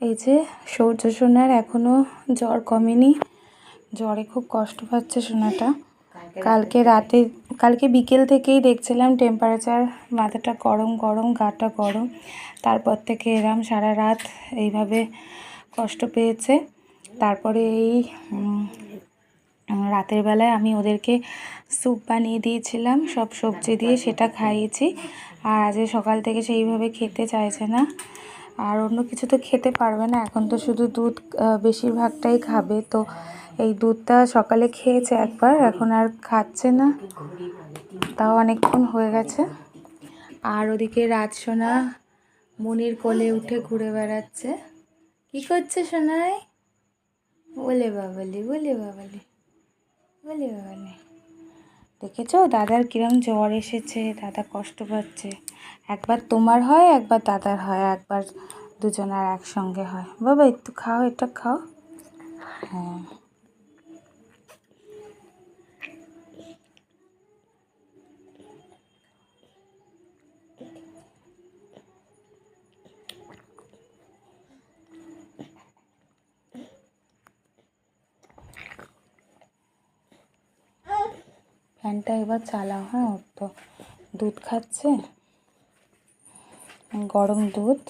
এই যে সূর্য সোনার এখনও জ্বর কমেনি। জ্বরে খুব কষ্ট পাচ্ছে সোনাটা। কালকে রাতে। কালকে বিকেল থেকেই দেখছিলাম টেম্পারেচার মাথাটা গরম গরম গাটা গরম। তারপর থেকে এরাম সারা রাত এইভাবে কষ্ট পেয়েছে। তারপরে এই রাতের বেলায় আমি ওদেরকে স্যুপ বানিয়ে দিয়েছিলাম সব সবজি দিয়ে সেটা খাইয়েছি। আর আজ সকাল থেকে সেইভাবে খেতে চাইছে না। আর অন্য কিছু তো খেতে পারবে না। এখন তো শুধু দুধ বেশিরভাগটাই খাবে। তো এই দুধটা সকালে খেয়েছে একবার, এখন আর খাচ্ছে না। তাও অনেকক্ষণ হয়ে গেছে। আর ওদিকে রাত সোনা মনির কোলে উঠে ঘুরে বেড়াচ্ছে। কি করছে সোনাই? বলে বাবালি বলে বাবালি বলে বাবালি। দেখেছ? দাদার কিরম জ্বর এসেছে, দাদা কষ্ট পাচ্ছে। একবার তোমার হয়, একবার দাদার হয়, একবার দুজনের একসঙ্গে হয়। বাবা, একটু খাও, এটা খাও। হ্যাঁ। ফ্যানটা এবার চালাও হ্যাঁ ওর তো দুধ খাচ্ছে। গরম দুধ।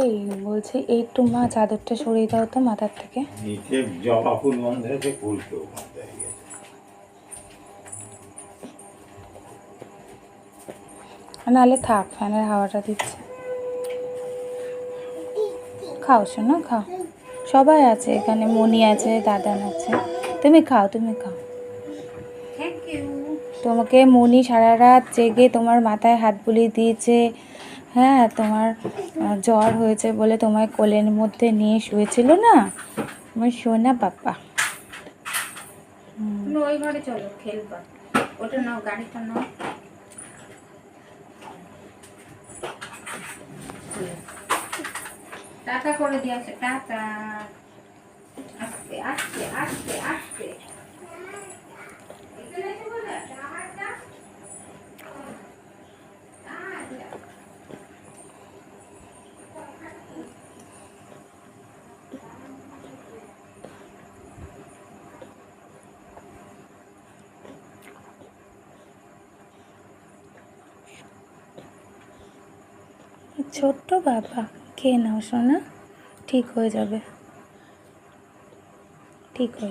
এই বলছি একটু মা চাদরটা সরিয়ে দাও তো মাথার থেকে। জবা ফুল বন্ধ হয়েছে, ফুলকেও বন্ধ নাহলে থাক ফ্যানের হাওয়াটা দিচ্ছে। খাও শোনো খাও। সবাই আছে এখানে মনি আছে দাদান আছে। তুমি খাও তুমি খাও। তোমাকে মনি সারা রাত জেগে তোমার মাথায় হাত বুলিয়ে দিয়েছে। হ্যাঁ তোমার জ্বর হয়েছে বলে তোমার কোলের মধ্যে নিয়ে শুয়েছিল না? আমার সোনা পাপা তুমি ওই ঘরে চলো খেলবা। ওটা নাও গাড়িটা নাও। টাটা করে দিয়েছে টাটা আস্তে আস্তে আস্তে আস্তে। ছোট্ট বাবা খেয়ে নাও সোনা। ঠিক হয়ে যাবে। ঠিক হয়ে